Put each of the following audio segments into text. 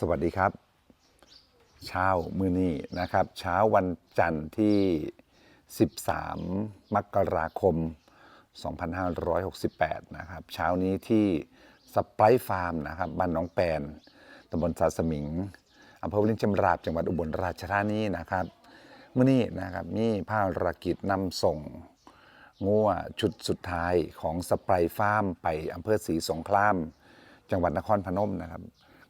สวัสดีครับ เช้ามือนี้นะครับ เช้าวันจันทร์ที่ 13 มกราคม 2568 นะครับ เช้านี้ที่สไปร์ฟาร์มนะครับบ้านหน้องแปนตำบลสาสมิงอำเภอวลินจำราบจังหวัดอุบลราชธานีนะครับมื่อนี้นะครับมีภารกิจนำส่งงัวชุดสุดท้ายของสไปร์ฟาร์ม ไปอำเภอศรีสงคราม จังหวัดนครพนมนะครับ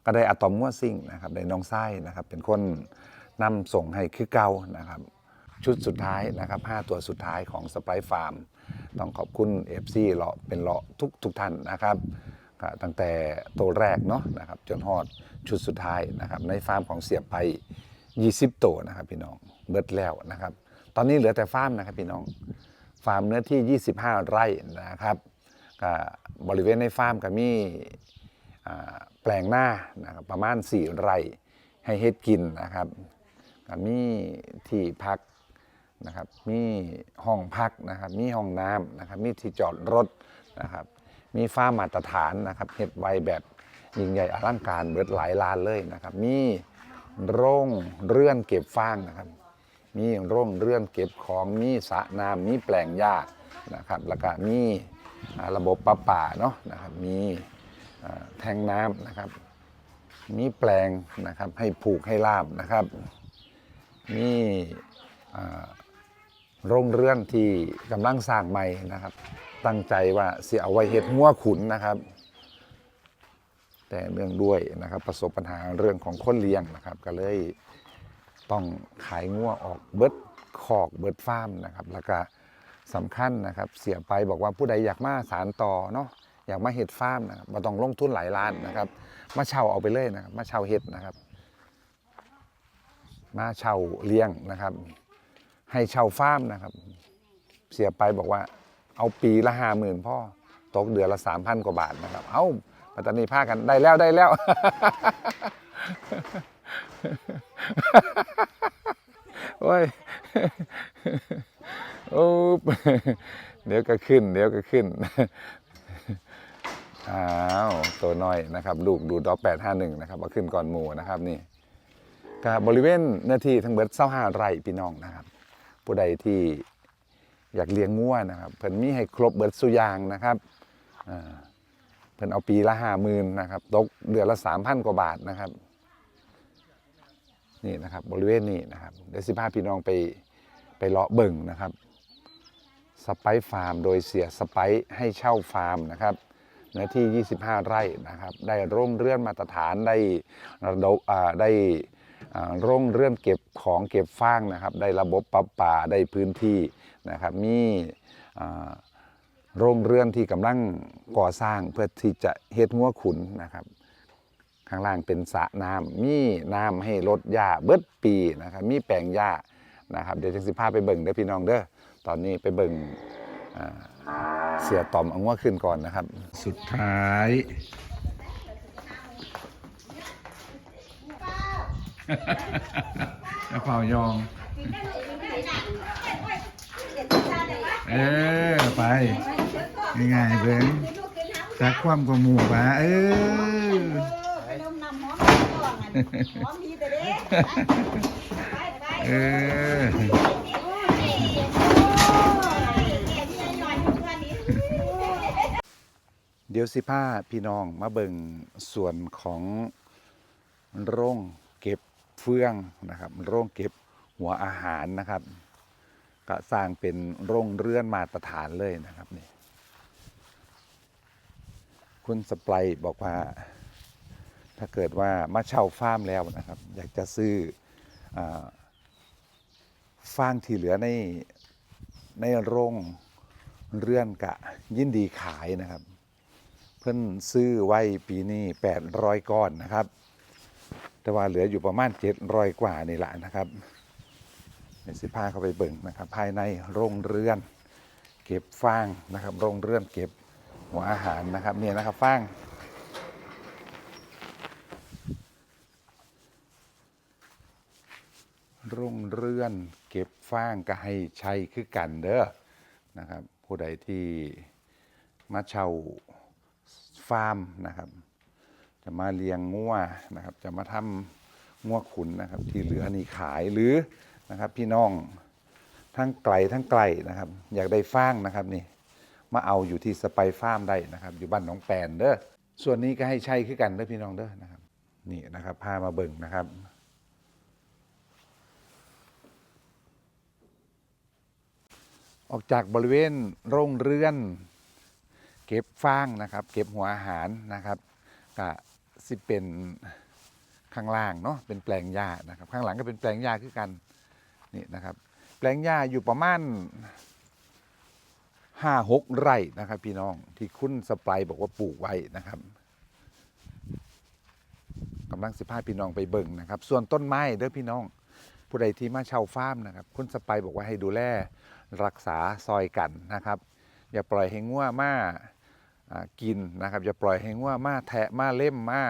ก็ได้อะตอมงัวซิ่งนะครับได้น้องไส้นะครับเป็นคนนำส่งให้คือเก่านะครับชุดสุดท้ายนะครับ 5 ตัวสุดท้ายของสไปร์ฟาร์มต้องขอบคุณ FC เลาะเป็นเลาะทุกทุกท่านนะครับตั้งแต่ตัวแรกเนาะนะครับจนฮอดชุดสุดท้ายนะครับในฟาร์มของเสียไป 20 ตัวนะครับพี่น้องเบิดแล้วนะครับ ตอนนี้เหลือแต่ฟาร์มนะครับพี่น้องฟาร์มเนื้อที่ 25 ไร่นะครับบริเวณในฟาร์มก็มี แปลงหน้านะครับประมาณ4ไร่ให้เฮ็ดกินนะครับมีที่พักนะครับมีห้องพักนะครับมีห้องน้ำนะครับมีที่จอดรถนะครับมีฟ้ามาตรฐานนะครับเฮ็ดไว้แบบยิ่งใหญ่อลังการเบิดหลายล้านเลยนะครับ มีโรงเรื่อนเก็บฟางนะครับ มีโร่งเรื่อนเก็บของมีสระน้ำมีแปลงหญ้านะครับแล้วก็มีระบบประปาเนาะนะครับมี แทงน้ำนะครับ มีแปลงนะครับให้ผูกให้ลาบนะครับ มีอ่โรงเรือนที่กำลังสร้างใหม่นะครับ ตั้งใจว่าเสียเอาไว้เห็ดหัวขุนนะครับ แต่เนื่องด้วยนะครับประสบปัญหาเรื่องของคนเลี้ยงนะครับ ก็เลยต้องขายงัวออกเบิดคอกเบิดฟาร์มนะครับ แล้วก็สำคัญนะครับ เสียไปบอกว่าผู้ใดอยากมาสารต่อเนาะ อยากมาเห็ดฟาร์มนะครับมาต้องลงทุนหลายล้านนะครับ มาเช่าเอาไปเลยนะครับมาเช่าเห็ดนะครับ มาเช่าเลี้ยงนะครับ ให้เช่าฟาร์มนะครับ เสียไปบอกว่า เอาปีละห้าหมื่นพ่อตกเดือนละสามพันกว่าบาทนะครับ เอาปัตตานีพากันได้แล้วได้แล้วโอ้ยโอ้เดี๋ยวก็ขึ้น เดี๋ยวก็ขึ้น อ้าวตัวน้อยนะครับลูกดูดอกแปดห้าหนึ่งนะครับมาขึ้นก่อนหมูนะครับนี่กับบริเวณเนื้อที่ทั้งเบิดเศร้าห้าไร่พี่น้องนะครับ ผู้ใดที่อยากเลี้ยงงัวนะครับเพิ่นมีให้ครบเบิดสุยางนะครับเพิ่นเอาปีละห้าหมื่นนะครับตกเดือนละสามพันกว่าบาทนะครับ นี่นะครับบริเวณนี้นะครับเดี๋ยวสิพาพี่น้องไปไปเลาะเบิ่งนะครับสไปฟาร์ม โดยเสียสไปให้เช่าฟาร์มนะครับ เนื้อที่ 25 ไร่นะครับ ได้ร่มเรื่อนมาตรฐานได้ได้อ่าร่มเรื่อนเก็บของเก็บฟางนะครับ ได้ระบบปรับป่าได้พื้นที่นะครับ มีอ่าโรงเรื่อนที่กำลังก่อสร้างเพื่อที่จะเฮ็ดงัวขุนนะครับ ข้างล่างเป็นสระน้ำมีน้ำให้รดหญ้าเบิดปีนะครับ มีแปลงหญ้านะครับ เดี๋ยวจังสิพาไปเบิ่งเด้อพี่น้องเด้อตอนนี้ไปเบิ่งอ่า เสียต่อมเอางัวขึ้นก่อนนะครับ สุดท้ายกระเป๋ายอง เออ ไปง่ายๆเบิ่งจักความกว่าหมู่ปะเออไปนมนำหมอมก่อนหมอมดีแต่เด้ไปไปเออ เดี๋ยวสิผ้าพี่น้องมาเบิ่งส่วนของโรงเก็บเฟืองนะครับโรงเก็บหัวอาหารนะครับ ก็สร้างเป็นโรงเรือนมาตรฐานเลยนะครับนี่คุณสไปร์บอกว่า ถ้าเกิดว่ามาเช่าฟาร์มแล้วนะครับ อยากจะซื้ออฟางที่เหลือในในโรงเรือนกะยินดีขายนะครับ พิ่นซื้อไว้ปีนี้800 ก้อนนะครับ แต่ว่าเหลืออยู่ประมาณ 700 กว่านี่แหละนะครับในสิพาเข้าไปเบิ่งนะครับ ภายในโรงเรือน เก็บฟางนะครับ โรงเรือนเก็บหัวอาหารนะครับเนี่ยนะครับฟางโรงเรือน เก็บฟางก็ให้ใช้คือกันเด้อนะครับ ผู้ใดที่มาเช่า ฟาร์มนะครับ จะมาเลี้ยงงัวนะครับ จะมาทำงัวขุนนะครับ ที่เหลือนี่ขายหรือนะครับ พี่น้องทั้งไกลทั้งไกลนะครับ อยากได้ฟางนะครับนี่มาเอาอยู่ที่สไปฟาร์มได้นะครับ อยู่บ้านหนองแปนเด้อส่วนนี้ก็ให้ใช้คือกันเด้อพี่น้องเด้อนะครับ นี่นะครับพามาเบิ่งนะครับออกจากบริเวณโรงเรือน เก็บฟางนะครับ เก็บหัวอาหารนะครับก็สิเป็นข้างล่างเนาะเป็นแปลงหญ้านะครับ ข้างหลังก็เป็นแปลงหญ้าคือกันนี่นะครับ แปลงหญ้าอยู่ประมาณห้าหกไร่นะครับ พี่น้องที่คุณสไปบอกว่าปลูกไว้นะครับกำลังสิพาพี่น้องไปเบิ่งนะครับ ส่วนต้นไม้เด้อพี่น้อง ผู้ใดที่มาเช่าฟาร์มนะครับ คุณสไปบอกว่าให้ดูแลรักษาซอยกันนะครับ อย่าปล่อยให้งัวมาอ่า กินนะครับอย่าปล่อยให้งัวมาแทะมาเล่มมา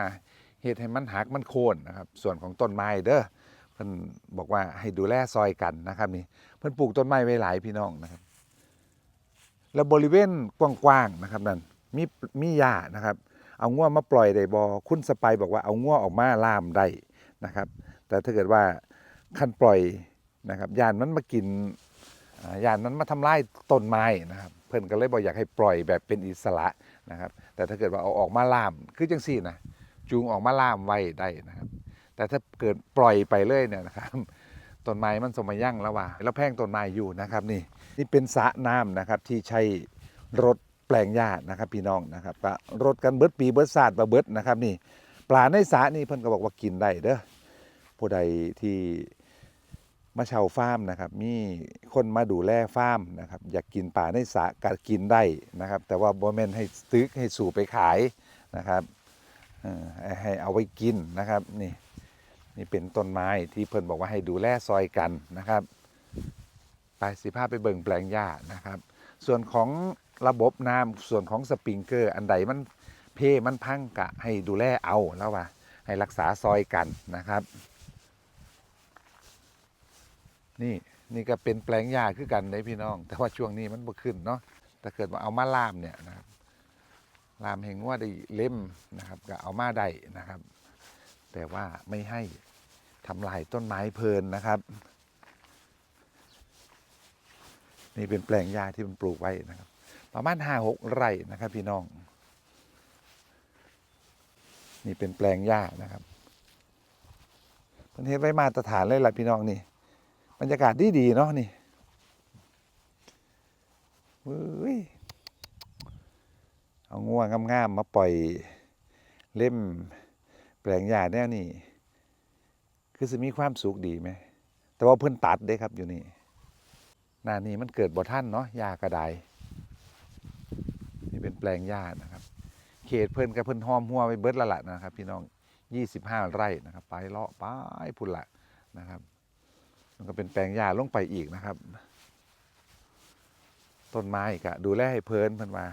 เฮ็ดให้มันหักมันโค่นนะครับส่วนของต้นไม้เด้อเพิ่นบอกว่าให้ดูแลซอยกันนะครับนี่เพิ่นปลูกต้นไม้ไว้หลายพี่น้องนะครับ แล้วบริเวณกว้างๆนะครับนั่นมีมีหญ้านะครับ เอางัวมาปล่อยได้บ่คุณสไปบอกว่าเอางัวออกมาล่ามได้นะครับ แต่ถ้าเกิดว่าคันปล่อยนะครับยานมันมากินอ่ายานมันมาทำลายต้นไม้นะครับ เพิ่นก็เลยบอกอยากให้ปล่อยแบบเป็นอิสระนะครับ แต่ถ้าเกิดว่าเอาออกมาล่ามคือจังซี่นะจูงออกมาล่ามไว้ได้นะครับ แต่ถ้าเกิดปล่อยไปเลยเนี่ยนะครับต้นไม้มันสมมายั่งแล้วว่าแล้วแพงต้นไม้อยู่นะครับนี่นี่เป็นสระน้ำนะครับที่ใช้รถแปลงหญ้านะครับพี่น้องนะครับก็รถกันเบิดปีเบิดศาสตร์มาเบิดนะครับนี่ปลาในสระนี่เพิ่นก็บอกว่ากินได้เด้อผู้ใดที่ มาเช่าฟาร์มนะครับ มีคนมาดูแลฟาร์มนะครับ อยากกินปลาในสระก็กินได้นะครับ แต่ว่าบ่แม่นให้ตึกให้สู่ไปขายนะครับให้ให้เอาไว้กินนะครับนี่นี่เป็นต้นไม้ที่เพิ่นบอกว่าให้ดูแลซอยกันนะครับไปสิภาพไปเบิ่งแปลงหญ้านะครับ ส่วนของระบบน้ำส่วนของสปริงเกอร์ อันใดมันเพมันพังกะให้ดูแลเอาแล้วว่าให้รักษาซอยกันนะครับ นี่นี่ก็เป็นแปลงหญ้าคือกันได้พี่น้อง แต่ว่าช่วงนี้มันบ่ขึ้นเนาะแต่เกิดว่าเอามาล่ามเนี่ยนะครับล่ามเห็งว่าได้เล่มนะครับ ก็เอามาได้นะครับ แต่ว่าไม่ให้ทำลายต้นไม้เพลินนะครับ นี่เป็นแปลงหญ้าที่มันปลูกไว้นะครับ ประมาณห้าหกไร่นะครับ พี่น้อง นี่เป็นแปลงหญ้านะครับประเทศไว้มาตรฐานเลยล่ะพี่น้องนี่ บรรยากาศดีดีเนาะนี่เว้ยเอาง่วงงามๆมาปล่อยเล่มแปลงหญ้าแนวนี่คือจะมีความสุขดีไหม แต่ว่าเพิ่อนตัดเด้ครับอยู่นี่หน้านี้มันเกิดบ่ท่านเนาะหญ้ากระไดนี่เป็นแปลงหญ้านะครับ เขตเพิ่อนกับเพิ่นห้อมหัวไว้เบิดละละนะครับ พี่น้องยี่สิบห้าไร่นะครับ ไปเลาะไปพุ่นละนะครับ มันก็เป็นแปลงหญ้าลงไปอีกนะครับ ต้นไม้ก็ดูแลให้เพลินเพิ่นมา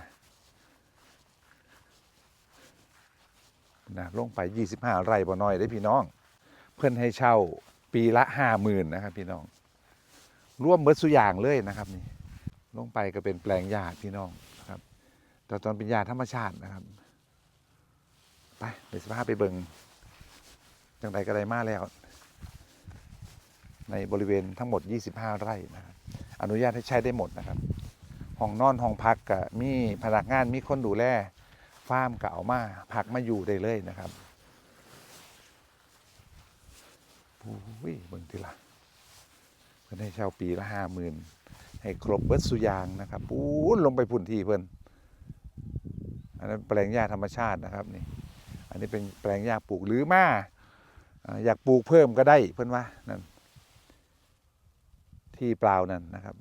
นะลงไป 25 ไร่บ่น้อยได้พี่น้อง เพิ่นให้เช่าปีละ50,000นนะครับ พี่น้องร่วมเบิดสุอย่างเลยนะครับนี่ลงไปก็เป็นแปลงหญ้าพี่น้องนะครับ แต่ตอนเป็นหญ้าธรรมชาตินะครับ ไปเดี๋ยวสภาพไปเบิงจังใดก็ได้มาแล้ว ในบริเวณทั้งหมด 25 ไร่นะครับอนุญาตให้ใช้ได้หมดนะครับห้องนอนห้องพักก็มีพนักงานมีคนดูแลฟาร์มก็เอามาพักมาอยู่ได้เลยนะครับโอ้ยเบิ่งทีละเพิ่นให้เช่าปีละห้าหมื่นให้ครบเบิดสุยางนะครับปูนลงไปพุ่นที่เพิ่อนอันนั้นแปลงหญ้าธรรมชาตินะครับนี่ อันนี้เป็นแปลงหญ้าปลูกหรือมาอ่อยากปลูกเพิ่มก็ได้เพิ่อนว่านั่น ที่เปล่านั่นนะครับ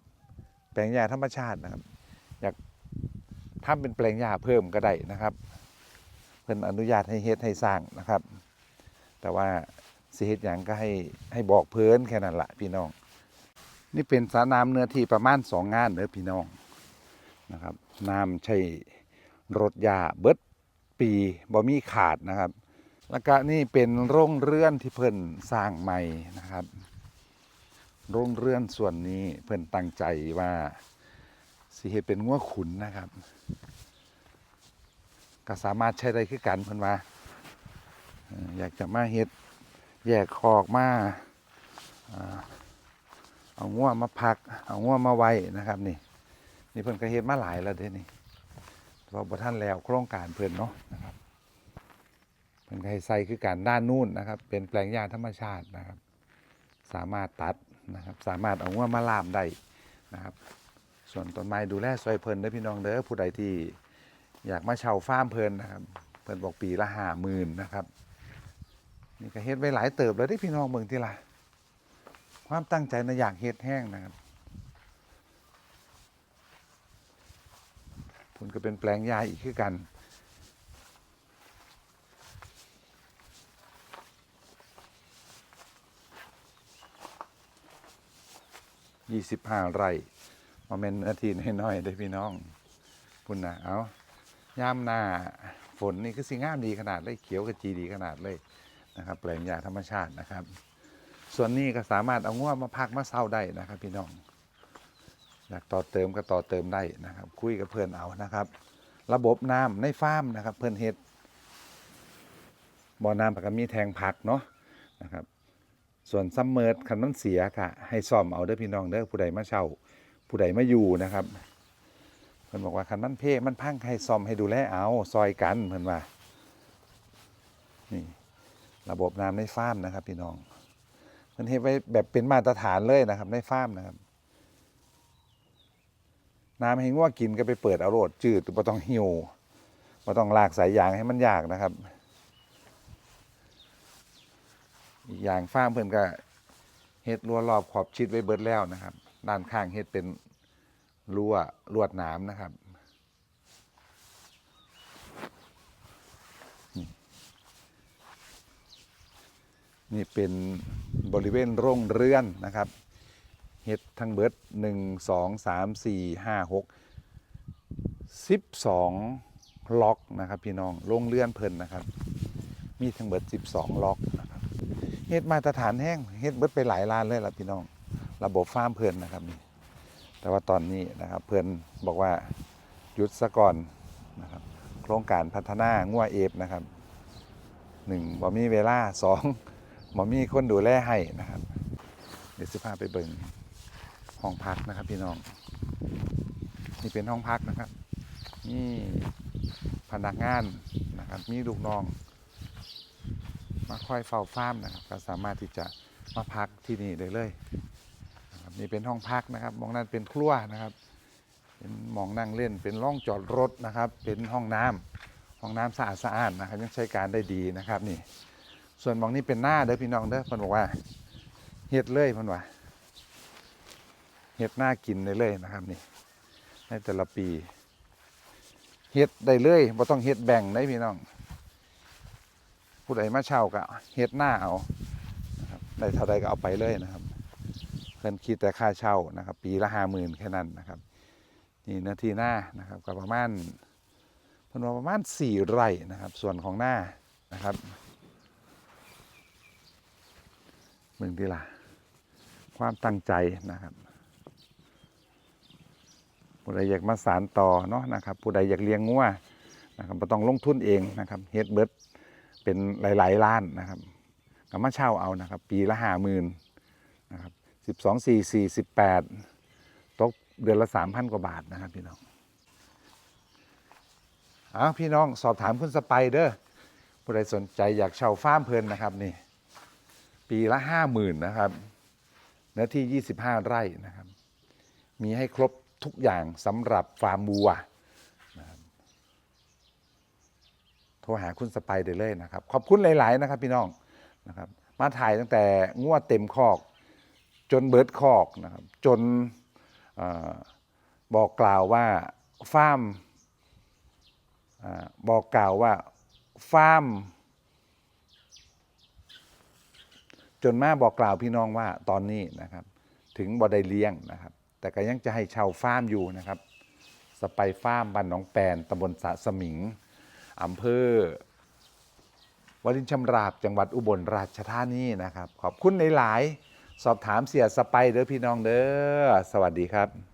แปลงหญ้าธรรมชาตินะครับ อยากทำเป็นแปลงหญ้าเพิ่มก็ได้นะครับเพิ่นอนุญาตให้เฮ็ดให้สร้างนะครับ แต่ว่าสิเฮ็ดหยังก็ให้ให้บอกเพิ่นแค่นั้นละพี่น้อง นี่เป็นสระน้ำเนื้อที่ประมาณสองงานเด้อพี่น้องนะครับน้ำใช้รถยาเบิดปีบ่มีขาดนะครับ แล้วก็นี่เป็นโรงเรือนที่เพิ่นสร้างใหม่นะครับ โรงเรือนส่วนนี้เพิ่อนตั้งใจว่าสิเฮ็ดเป็นงัวขุนนะครับ ก็สามารถใช้ได้คือกันเพิ่อนว่าอยากจะมาเฮ็ดแยกคอกมาเอาง่วมาพัก เอาง่วมาไว้นะครับนี่ นี่เพิ่อนก็เฮ็ดมาหลายแล้วเด้นี่เพราะบ่ท่านแล้วโครงการเพิ่อนเนาะนะครับเพิ่อนก็ให้ใส่คือการด้านนู่นนะครับ เป็นแปลงหญ้าธรรมชาตินะครับ สามารถตัด นะครับ สามารถเอาง่วมาลามได้นะครับ ส่วนต้นไม้ดูแลซอยเพลินเด้พี่น้องเด้อผู้ใดที่อยากมาเช่าฟาร์มเพลินนะครับ เพลินบอกปีละห้าหมื่นนะครับนี่ก็เฮ็ดไว้หลายเติบแล้วได้พี่น้องเมืองที่ละความตั้งใจนะอยากเฮ็ดแห้งนะครับผลก็เป็นแปลงยาอีกคือกัน ยี่สิบห้าไร่มาเป็นนาทีน้อยๆได้พี่น้องพุ่นนะเอาย่ามหน้าฝนนี่คือสิงามดีขนาดเลยเขียวกระจีดีขนาดเลยนะครับ แปลงยาธรรมชาตินะครับ ส่วนนี้ก็สามารถเอาง่วมาพักมาเศร้าได้นะครับ พี่น้องอยากต่อเติมก็ต่อเติมได้นะครับ คุยกับเพื่อนเอานะครับ ระบบน้ำในฟาร์มนะครับ เพื่อนเฮ็ดบ่อน้ำปกมีแทงผักเนาะนะครับ ส่วนซัมเมอร์คันมันเสียค่ะ ให้ซ่อมเอาเด้อพี่น้องเด้อผู้ใดมาเช่า ผู้ใดมาอยู่นะครับเพิ่นบอกว่าคันมันเพ่มันพังให้ซ่อมให้ดูแลเอาซอยกันเพิ่นว่านี่ระบบน้ำในฟาร์มนะครับ พี่น้องมันเฮ็ดไว้แบบเป็นมาตรฐานเลยนะครับ ในฟาร์มนะครับ น้ำให้งัวกินก็ไปเปิดเอาโรดจืดบ่ต้องหิวบ่ต้องลากสายยางให้มันยากนะครับ อีกอย่างฟาร์มเพิ่นก็เฮ็ดรั้วรอบขอบชิดไว้เบิดแล้วนะครับ ด้านข้างเฮ็ดเป็นรั้วลวดหนามนะครับนี่เป็นบริเวณโรงเรือนนะครับเฮ็ดทั้งเบิดหนึ่งสองสามสี่ห้าหกสิบสองล็อกนะครับพี่น้องโรงเรือนเพิ่นนะครับ มีทั้งเบิดสิบสองล็อกนะ เฮ็ดมาตรฐานแห้งเฮ็ดเบิดไปหลายล้านเลยล่ะพี่น้อง ระบบฟาร์มเพิ่นนะครับนี่แต่ว่าตอนนี้นะครับเพิ่นบอกว่าหยุดซะก่อนนะครับ โครงการพัฒนางัวเอฟนะครับหนึ่งบ่มีเวลาสองหมอมีคนดูแลให้นะครับ เดี๋ยวสิพาไปเบิ่งห้องพักนะครับพี่น้อง นี่เป็นห้องพักนะครับนี่พนักงานนะครับ มีลูกน้อง มาคอยเฝ้าฟาร์มนะครับก็สามารถที่จะมาพักที่นี่ได้เลยนะครับนี่เป็นห้องพักนะครับมองนั้นเป็นครัวนะครับ เป็นมองนั่งเล่นเป็นร่องจอดรถนะครับ เป็นห้องน้ำห้องน้ำสะอาดสะอาดนะครับ ยังใช้การได้ดีนะครับนี่ ส่วนมองนี้เป็นหน้าเด้อพี่น้องเด้อพิ่นบอกว่าเฮ็ดเลยพิ่นว่าเฮ็ดหน้ากินได้เลยนะครับนี่ในแต่ละปีเฮ็ดได้เลยบ่ต้องเฮ็ดแบ่งได้พี่น้อง ผู้ใดมาเช่าก็เฮ็ดหน้าเอานะครับได้เท่าใดก็เอาไปเลยนะครับเพิ่นคิดแต่ค่าเช่านะครับ ปีละห้าหมื่นแค่นั้นนะครับ นี่นื้อที่หน้านะครับก็ประมาณเพิ่นว่าประมาณสี่ไร่นะครับ ส่วนของหน้านะครับมืองที่ละความตั้งใจนะครับผู้ใดอยากมาสารต่อเนาะนะครับ ผู้ใดอยากเลี้ยงงัวนะครับต้องลงทุนเองนะครับเฮ็ดเบิด เป็นหลายๆล้านนะครับก็มาเช่าเอานะครับ ปีละห้าหมื่นนะครับสิบสองสี่สี่สิบแปดตกเดือนละสามพันกว่าบาทนะครับพี่น้องเอาพี่น้องสอบถามคุณสไปเดอร์ผู้ใดสนใจอยากเช่าฟาร์มเพลินนะครับนี่ ปีละห้าหมื่นนะครับเนื้อที่ 25 ไร่นะครับ มีให้ครบทุกอย่างสำหรับฟาร์มวัวนะครับ โทรหาคุณสไปเดอร์เลยนะครับ ขอบคุณหลาย ๆ นะครับ พี่น้องนะครับ มาถ่ายตั้งแต่งวดเต็มคอก จนเบิร์ดคอกนะครับ จนอบอกกล่าวว่าฟาร์มอบอกกล่าวว่าฟาร์มจนมาบอกกล่าวพี่น้องว่าตอนนี้นะครับ ถึงบ่ได้เลี้ยงนะครับ แต่ก็ยังจะให้ช่าฟาร์มอยู่นะครับ สไปฟาร์มบ้านหนองแปนตำบลสะสมิง อำเภอวลินชำราบจังหวัดอุบลราชธานีนะครับ ขอบคุณในหลาย สอบถามเสียสไปเด้อพี่น้องเด้อสวัสดีครับ